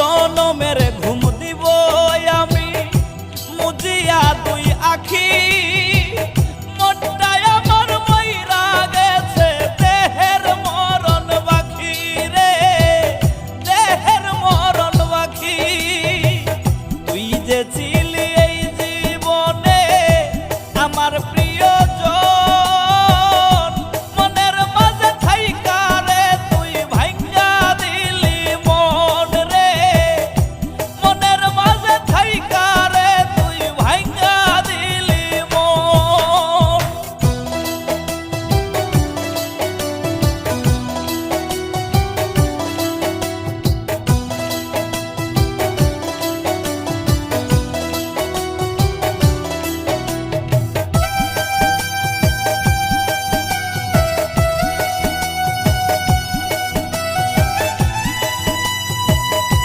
জনমে